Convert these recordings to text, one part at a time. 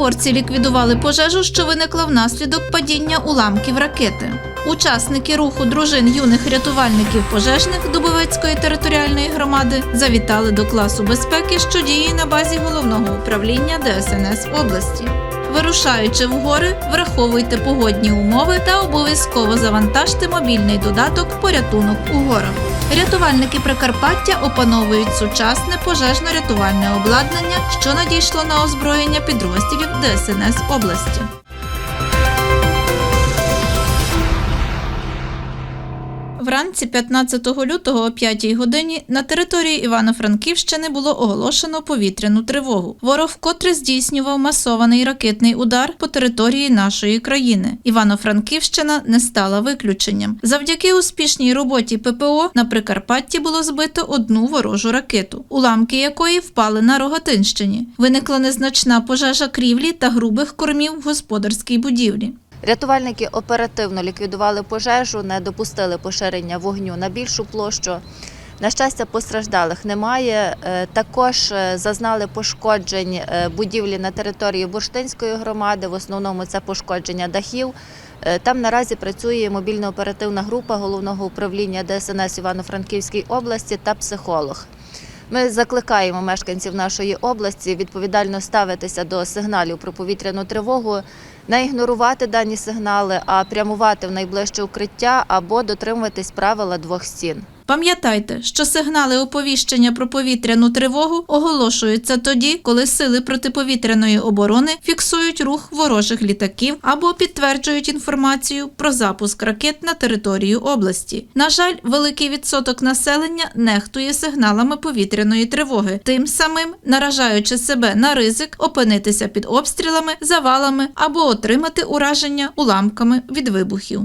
Вогнеборці ліквідували пожежу, що виникла внаслідок падіння уламків ракети. Учасники руху дружин юних рятувальників пожежних Дубовецької територіальної громади завітали до класу безпеки, що діє на базі головного управління ДСНС області. Вирушаючи в гори, враховуйте погодні умови та обов'язково завантажте мобільний додаток Порятунок у горах. Рятувальники Прикарпаття опановують сучасне пожежно-рятувальне обладнання, що надійшло на озброєння підрозділів ДСНС області. Вранці 15 лютого о 5 годині на території Івано-Франківщини було оголошено повітряну тривогу. Ворог вкотре здійснював масований ракетний удар по території нашої країни. Івано-Франківщина не стала виключенням. Завдяки успішній роботі ППО на Прикарпатті було збито одну ворожу ракету, уламки якої впали на Рогатинщині. Виникла незначна пожежа крівлі та грубих кормів в господарській будівлі. Рятувальники оперативно ліквідували пожежу, не допустили поширення вогню на більшу площу. На щастя, постраждалих немає. Е, Також е, зазнали пошкоджень е, будівлі на території Бурштинської громади. В основному це пошкодження дахів. Там наразі працює мобільно-оперативна група головного управління ДСНС Івано-Франківській області та психолог. Ми закликаємо мешканців нашої області відповідально ставитися до сигналів про повітряну тривогу, не ігнорувати дані сигнали, а прямувати в найближче укриття або дотримуватись правила двох стін. Пам'ятайте, що сигнали оповіщення про повітряну тривогу оголошуються тоді, коли сили протиповітряної оборони фіксують рух ворожих літаків або підтверджують інформацію про запуск ракет на територію області. На жаль, великий відсоток населення нехтує сигналами повітряної тривоги, тим самим наражаючи себе на ризик опинитися під обстрілами, завалами або отримати ураження уламками від вибухів.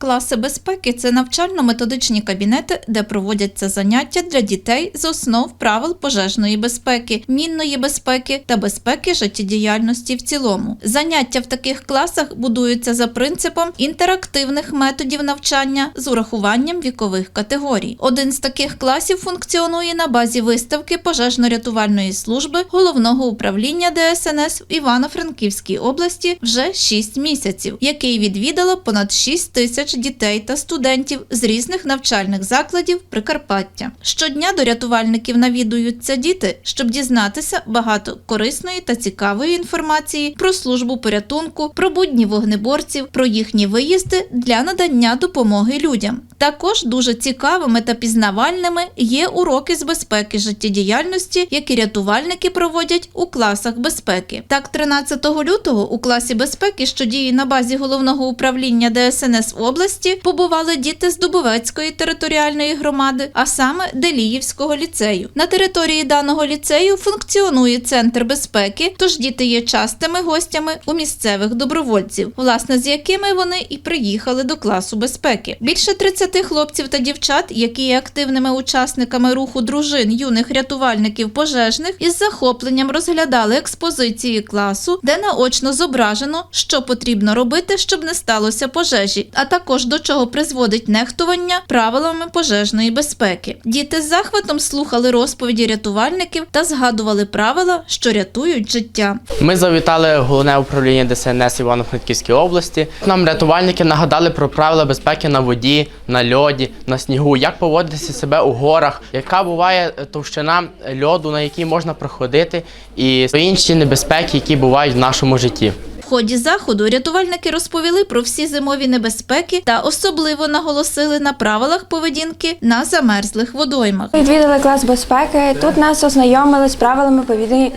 Класи безпеки це навчально-методичні кабінети, де проводяться заняття для дітей з основ правил пожежної безпеки, мінної безпеки та безпеки життєдіяльності в цілому. Заняття в таких класах будуються за принципом інтерактивних методів навчання з урахуванням вікових категорій. Один з таких класів функціонує на базі виставки пожежно-рятувальної служби головного управління ДСНС в Івано-Франківській області вже 6 місяців, який відвідало понад 6 тисяч дітей та студентів з різних навчальних закладів Прикарпаття. Щодня до рятувальників навідуються діти, щоб дізнатися багато корисної та цікавої інформації про службу порятунку, про будні вогнеборців, про їхні виїзди для надання допомоги людям. Також дуже цікавими та пізнавальними є уроки з безпеки життєдіяльності, які рятувальники проводять у класах безпеки. Так, 13 лютого у класі безпеки, що діє на базі головного управління ДСНС області, побували діти з Дубовецької територіальної громади, а саме Деліївського ліцею. На території даного ліцею функціонує центр безпеки, тож діти є частими гостями у місцевих добровольців, власне з якими вони і приїхали до класу безпеки. Більше 30 хлопців та дівчат, які є активними учасниками руху дружин юних рятувальників пожежних, із захопленням розглядали експозиції класу, де наочно зображено, що потрібно робити, щоб не сталося пожежі, а також до чого призводить нехтування правилами пожежної безпеки. Діти з захватом слухали розповіді рятувальників та згадували правила, що рятують життя. Ми завітали головне управління ДСНС Івано-Франківської області. Нам рятувальники нагадали про правила безпеки на воді, на льоді, на снігу, як поводитися себе у горах, яка буває товщина льоду, на якій можна проходити, і інші небезпеки, які бувають в нашому житті. В ході заходу рятувальники розповіли про всі зимові небезпеки та особливо наголосили на правилах поведінки на замерзлих водоймах. Відвідали клас безпеки. Тут нас ознайомили з правилами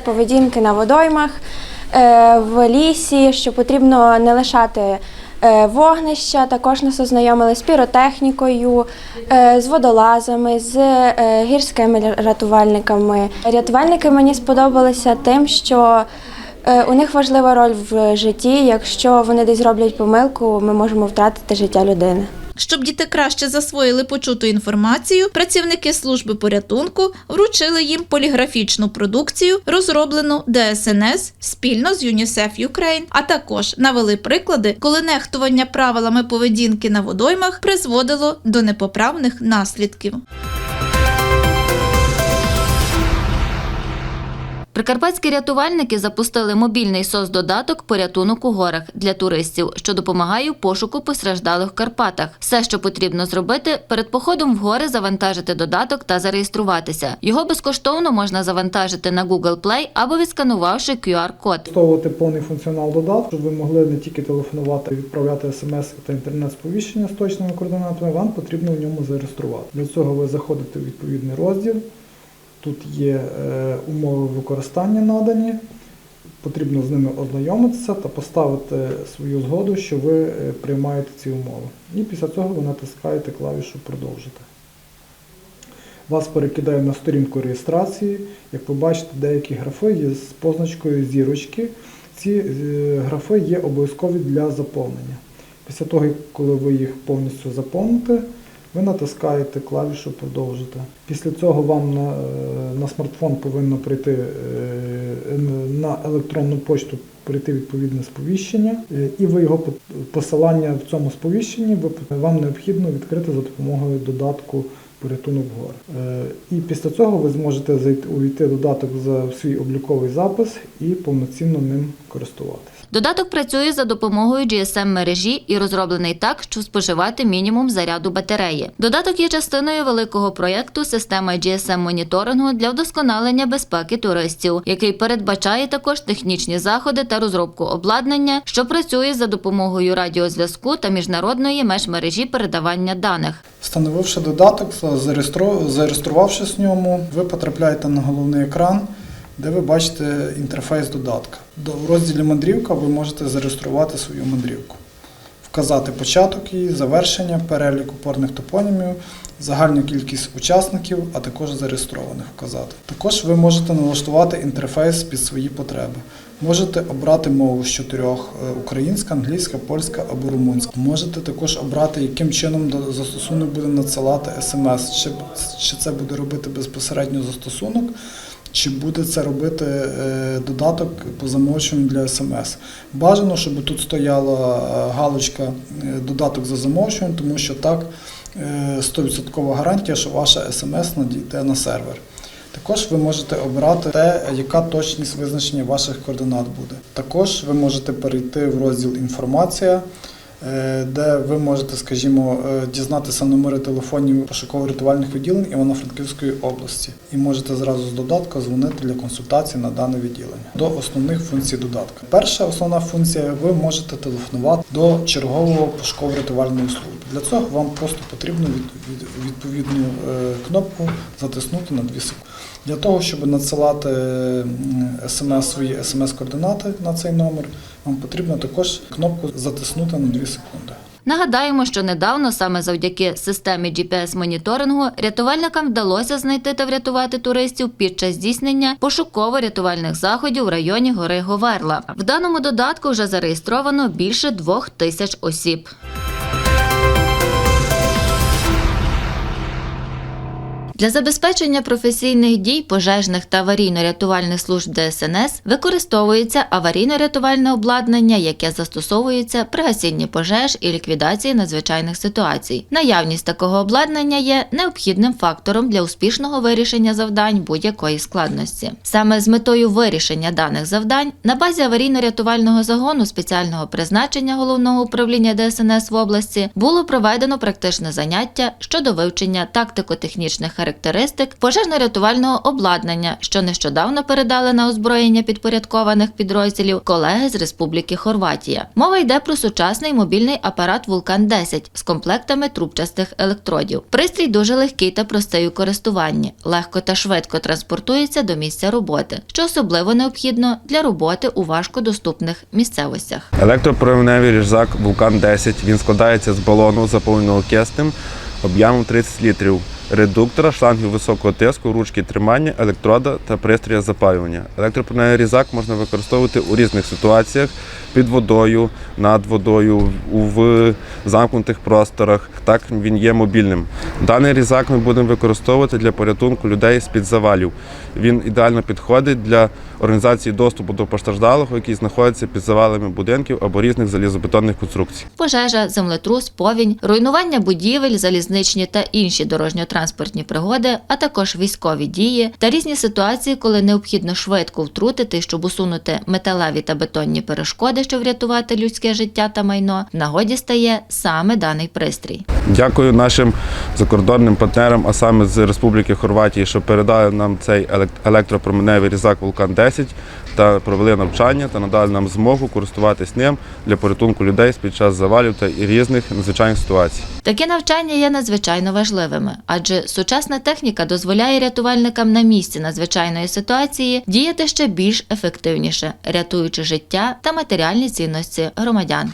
поведінки на водоймах, е, в лісі, що потрібно не лишати е, вогнища. Також нас ознайомили з піротехнікою, е, з водолазами, з е, гірськими рятувальниками. Рятувальники мені сподобалися тим, що е, у них важлива роль в житті. Якщо вони десь роблять помилку, ми можемо втратити життя людини. Щоб діти краще засвоїли почуту інформацію, працівники служби порятунку вручили їм поліграфічну продукцію, розроблену ДСНС спільно з ЮНІСЕФ Ukraine, а також навели приклади, коли нехтування правилами поведінки на водоймах призводило до непоправних наслідків. Прикарпатські рятувальники запустили мобільний СОС-додаток «Порятунок у горах» для туристів, що допомагає у пошуку постраждалих в Карпатах. Все, що потрібно зробити, перед походом в гори завантажити додаток та зареєструватися. Його безкоштовно можна завантажити на Google Play або відсканувавши QR-код. Використовувати повний функціонал додатку, щоб ви могли не тільки телефонувати, відправляти смс та інтернет-сповіщення з точними координатами, вам потрібно в ньому зареєструвати. Для цього ви заходите в відповідний розділ. Тут є е, умови використання надані. Потрібно з ними ознайомитися та поставити свою згоду, що ви е, приймаєте ці умови. І після цього ви натискаєте клавішу Продовжити. Вас перекидає на сторінку реєстрації. Як ви бачите, деякі графи є з позначкою зірочки. Ці е, графи є обов'язкові для заповнення. Після того, коли ви їх повністю заповните, ви натискаєте клавішу Продовжити. Після цього вам на, е, на смартфон повинно прийти е, на електронну почту прийти відповідне сповіщення, е, і ви його посилання в цьому сповіщенні вам необхідно відкрити за допомогою додатку порятунок гор. І після цього ви зможете увійти додаток за свій обліковий запис і повноцінно ним користуватися. Додаток працює за допомогою GSM-мережі і розроблений так, щоб споживати мінімум заряду батареї. Додаток є частиною великого проєкту система GSM-моніторингу для вдосконалення безпеки туристів, який передбачає також технічні заходи та розробку обладнання, що працює за допомогою радіозв'язку та міжнародної межмережі передавання даних. Встановивши додаток, зареєстру- зареєструвавшись в ньому, ви потрапляєте на головний екран, де ви бачите інтерфейс додатка. До- розділі мандрівка ви можете зареєструвати свою мандрівку, вказати початок її, завершення, перелік опорних топонімів, загальну кількість учасників, а також зареєстрованих вказати. Також ви можете налаштувати інтерфейс під свої потреби. Можете обрати мову з чотирьох: е, українська, англійська, польська або румунська. Можете також обрати, яким чином застосунок буде надсилати смс, чи це буде робити безпосередньо застосунок, чи буде це робити е, додаток по замовчуванню для смс. Бажано, щоб тут стояла е, галочка е, додаток за замовчуванням, тому що так е, 100% гарантія, що ваша смс надійде на сервер. Також ви можете обрати те, яка точність визначення ваших координат буде. Також ви можете перейти в розділ Інформація, де ви можете, скажімо, е, дізнатися номери телефонів пошуково-рятувальних відділень Івано-Франківської області. І можете зразу з додатка дзвонити для консультації на дане відділення. До основних функцій додатка. Перша основна функція ви можете телефонувати до чергового пошуково-рятувальної служби. Для цього вам просто потрібно від- відповідну е, кнопку затиснути на 2 секунди. Для того, щоб надсилати смс свої смс-координати на цей номер, вам потрібно також кнопку затиснути на 2 секунди. Нагадаємо, що недавно саме завдяки системі GPS-моніторингу рятувальникам вдалося знайти та врятувати туристів під час здійснення пошуково-рятувальних заходів в районі гори Говерла. В даному додатку вже зареєстровано більше двох тисяч осіб. Для забезпечення професійних дій пожежних та аварійно-рятувальних служб ДСНС використовується аварійно-рятувальне обладнання, яке застосовується при гасінні пожеж і ліквідації надзвичайних ситуацій. Наявність такого обладнання є необхідним фактором для успішного вирішення завдань будь-якої складності. Саме з метою вирішення даних завдань на базі аварійно-рятувального загону спеціального призначення головного управління ДСНС в області було проведено практичне заняття щодо вивчення тактико-технічних характеристик пожежно-рятувального обладнання, що нещодавно передали на озброєння підпорядкованих підрозділів колеги з Республіки Хорватія. Мова йде про сучасний мобільний апарат Вулкан 10 з комплектами трубчастих електродів. Пристрій дуже легкий та простий у користуванні, легко та швидко транспортується до місця роботи, що особливо необхідно для роботи у важкодоступних місцевостях. Електропровідневий різак Вулкан 10. Він складається з балону, заповненого киснем об'ємом 30 літрів, редуктора, шлангів високого тиску, ручки тримання, електрода та пристрія запалювання. Електропровідневий різак можна використовувати у різних ситуаціях під водою, над водою, в замкнутих просторах. Так він є мобільним. Даний різак ми будемо використовувати для порятунку людей з-під завалів. Він ідеально підходить для організації доступу до постраждалого, які знаходяться під завалами будинків або різних залізобетонних конструкцій. Пожежа, землетрус, повінь, руйнування будівель, залізничні та інші дорожньо дорожньо-транспортні пригоди, а також військові дії та різні ситуації, коли необхідно швидко втрутити, щоб усунути металеві та бетонні перешкоди, щоб врятувати людське життя та майно. Нагоді стає саме даний пристрій. Дякую нашим закордонним партнерам, а саме з Республіки Хорватії, що передали нам цей елек- електропроміневий різак Вулкан 10 та провели навчання та надали нам змогу користуватись ним для порятунку людей під час завалів та різних надзвичайних ситуацій. Такі навчання є надзвичайно важливими, адже сучасна техніка дозволяє рятувальникам на місці надзвичайної ситуації діяти ще більш ефективніше, рятуючи життя та матеріальні цінності громадян.